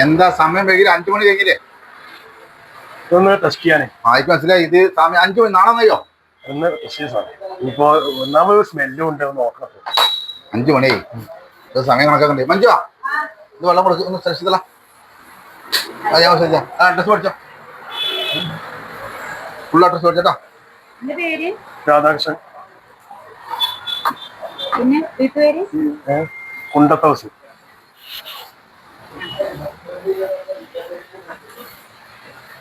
എന്താ സമയം വൈകില്ല അഞ്ചു മണി കഴിഞ്ഞില്ലേ? ഇതൊന്ന് ടെസ്റ്റ് ചെയ്യാനേ. ആയിക്ക് മനസ്സിലായി. ഇത് സമയം അഞ്ചു മണി നാളെ നെയ്യോ ഒന്ന് ടെസ്റ്റ് ചെയ്യാൻ സാറേ. ഇപ്പൊ ഒന്നാമത് സ്മെല്ലും ഉണ്ട് ഒന്ന് നോക്കണം. അഞ്ചു മണി. ഇത് സമയം കണക്കാക്കണ്ടേ? മഞ്ജു ഇത് വെള്ളം കൊടുക്കും ഒന്ന് ശ്രദ്ധിച്ചതല്ല ശ്രദ്ധിച്ചാ ആ അഡ്രസ് പഠിച്ചോ ഫുൾ അഡ്രസ് പഠിച്ചോട്ടാ രാധാകൃഷ്ണൻ. പിന്നെ വീട്ടുപേര്? ഏ, കുണ്ടത്ത ഹൗസ് ആ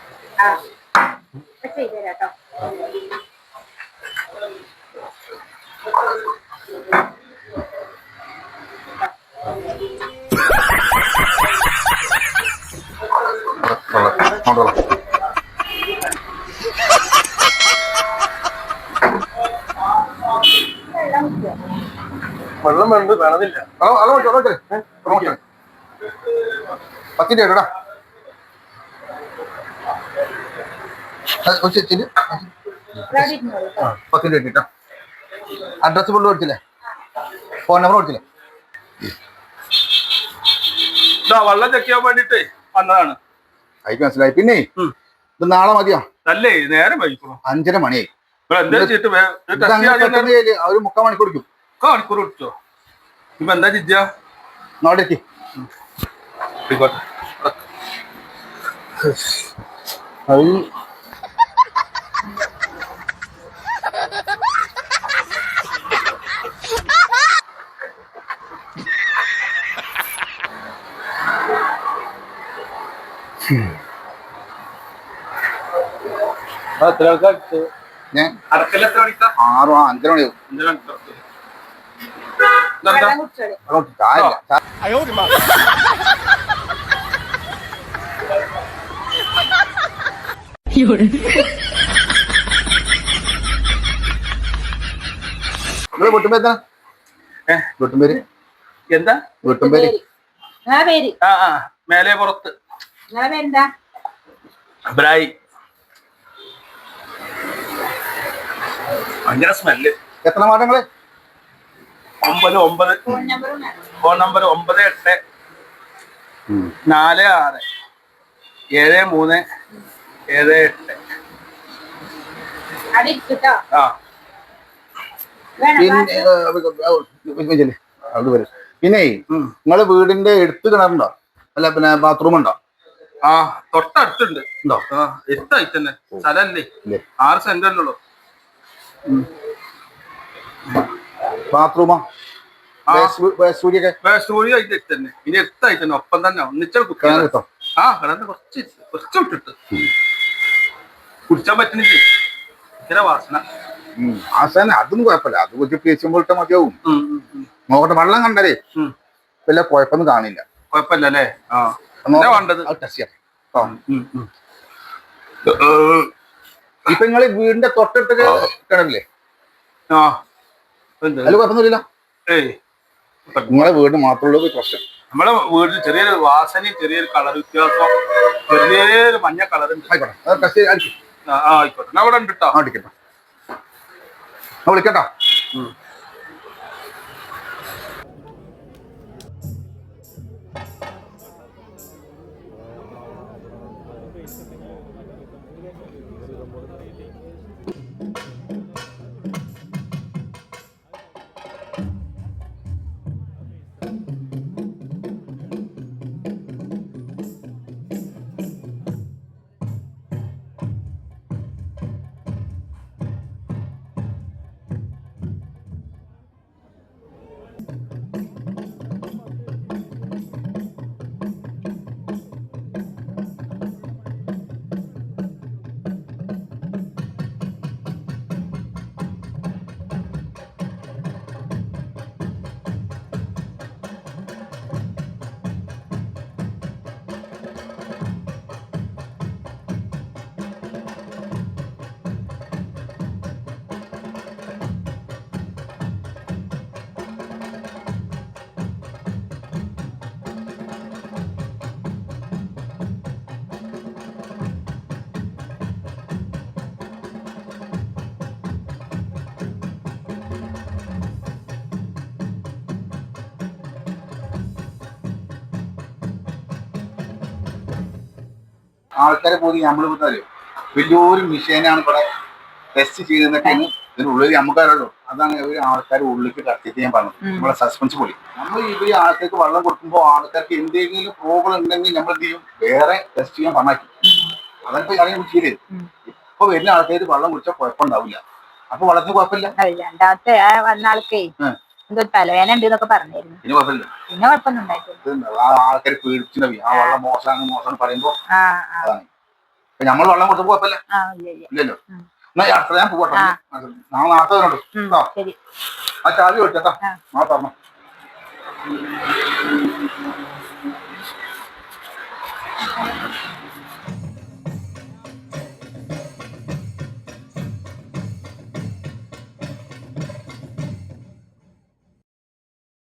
ഇപ്പൊ ചെയ്തുതരാട്ടോ വെള്ളം അങ്ങോട്ട് വെള്ളം വെള്ളം കുടിച്ചോ? വെള്ളം വേണ്ട വേണതില്ല വെള്ളം കുടിച്ചോ. പത്തിന്റെ കേട്ടോടാ പത്തിന്റെ കേട്ടോ അഡ്രസ് ഫുള്ള് കൊടുത്തില്ലേ? ഫോൺ നമ്പർ കൊടുത്തില്ലേ? വെള്ളം ചെക്ക് ചെയ്യാൻ വേണ്ടിട്ടേ വന്നതാണ്. ആയിക്ക് മനസ്സിലായി. പിന്നെ. ഇത് നാളെ മതിയോ? അല്ലേ നേരം അഞ്ചര മണിയായി. ഒരു മുക്കാൽ മണിക്കൂർ കൊടുക്കും ഒക്കെ മണിക്കൂർ വിളിച്ചോ ഇപ്പൊ എന്താ ചിജ്ജ നോടേക്ക് ആയിക്കോട്ടെ എത്ര ആൾക്കാർ ഞാൻ അടക്കൽ എത്ര മണിക്കാ? ആറോ അഞ്ചര മണി വീട്ടുമ്പേര് വീട്ടുമ്പേര് എന്താ? വീട്ടുമ്പേര് ആ പേര്. ആ ആ മേലെ പുറത്ത്. നിങ്ങളെ പേരെന്താ ബ്രായി ഭയങ്കര സ്മെല്ല് എത്ര മാറ്റങ്ങൾ ഒമ്പത് ഒമ്പത് ഫോൺ നമ്പർ ഒമ്പത് എട്ട് നാല് ആറ് ഏഴ് മൂന്ന് ഏഴ് എട്ട് ആ പിന്നെ. നിങ്ങളെ വീടിന്റെ എടുത്ത് കിണറുണ്ടോ അല്ല പിന്നെ ബാത്റൂം ഉണ്ടോ ആ തൊട്ടടുത്തുണ്ട്. ഉണ്ടോ? ആ എത്തായി തന്നെ. സ്ഥലല്ലേ? ആറ് സെന്റ് അല്ലുള്ളൂ ബാത്റൂമോ? എത്തി തന്നെ ഇനി എത്തായി തന്നെ. ഒപ്പം തന്നെ. ഒന്നിച്ചാൽ ആ കിടന്ന് കുറച്ച് കുറച്ച് വിട്ടിട്ട്. കുടിച്ചാൻ പറ്റുന്നില്ലേ ഇങ്ങനെ വാസന. അതൊന്നും കുഴപ്പമില്ല. അത് കുറച്ച് ഇട്ടാൽ മതിയാവും. നോക്കട്ടെ വെള്ളം കണ്ടരേ. വല്ല കുഴപ്പമൊന്നും കാണില്ല. കുഴപ്പമില്ല അല്ലേ ആ. വേണ്ടത്. ടെസ്റ്റ് ചെയ്യാം. ഇപ്പൊ നിങ്ങൾ വീടിന്റെ തൊട്ടടുത്ത് കിണറില്ലേ? ആ. കുഴപ്പമൊന്നുമില്ല ഏയ്. നിങ്ങളെ വീട് മാത്രമുള്ള ഒരു പ്രശ്നം. നമ്മളെ വീട്ടിൽ ചെറിയൊരു വാസനയും ചെറിയൊരു കളർ വ്യത്യാസം ചെറിയൊരു മഞ്ഞ കളർ ഉണ്ട്. ആയിക്കോട്ടെ. ആയിക്കോട്ടെ. അവിടെ ഉണ്ട് കേട്ടോ വിളിക്കട്ടോ. ആൾക്കാരെ പോയി നമ്മൾ അറിയോ വലിയൊരു മിഷീനാണ് ഇവിടെ ടെസ്റ്റ് ചെയ്യുന്നതൊക്കെയാണ് ഇതിനുള്ളിൽ നമുക്കറിയുള്ളൂ അതാണ് ഇവർ ആൾക്കാർ ഉള്ളിലേക്ക് കത്തിയിട്ട് ഞാൻ പറഞ്ഞത്. നമ്മളെ സസ്പെൻസ് പൊളി നമ്മൾ ഇവർ ആൾക്കാർക്ക് വെള്ളം കൊടുക്കുമ്പോൾ ആൾക്കാർക്ക് എന്തെങ്കിലും പ്രോബ്ലം ഉണ്ടെങ്കിൽ നമ്മൾ എന്ത് ചെയ്യും? വേറെ ടെസ്റ്റ് ചെയ്യാൻ പറഞ്ഞാക്കി അതാണ് അറിയാൻ ചെയ്തത് ഇപ്പൊ വരുന്ന ആൾക്കാർ വെള്ളം കുടിച്ചാൽ കുഴപ്പമുണ്ടാവില്ല. അപ്പൊ വളർന്ന് കുഴപ്പമില്ല. രണ്ടാമത്തെ വന്ന ആൾക്കേ. എന്തോ തലവേന ഉണ്ട് എന്നൊക്കെ പറഞ്ഞായിരുന്നു പിന്നെ കുഴപ്പമില്ല. പിന്നെ കുഴപ്പമൊന്നും ഉണ്ടായിട്ടില്ല. ആൾക്കാർ പേടിച്ചിട്ടുണ്ടാവും ആ വെള്ളം മോശമാണ് മോശമാണ് പറയുമ്പോ നമ്മൾ വെള്ളം കൊടുത്തപ്പോ കുഴപ്പമില്ല. ആ ഇല്ല ഇല്ല. ഇല്ലല്ലോ. എന്നാ ഞാൻ പോകട്ടെ. നാളെ നാളത്തെ വരണോ കേട്ടോ? ശരി. ആ ചാവി കൊടുത്തേട്ടാ നാളെ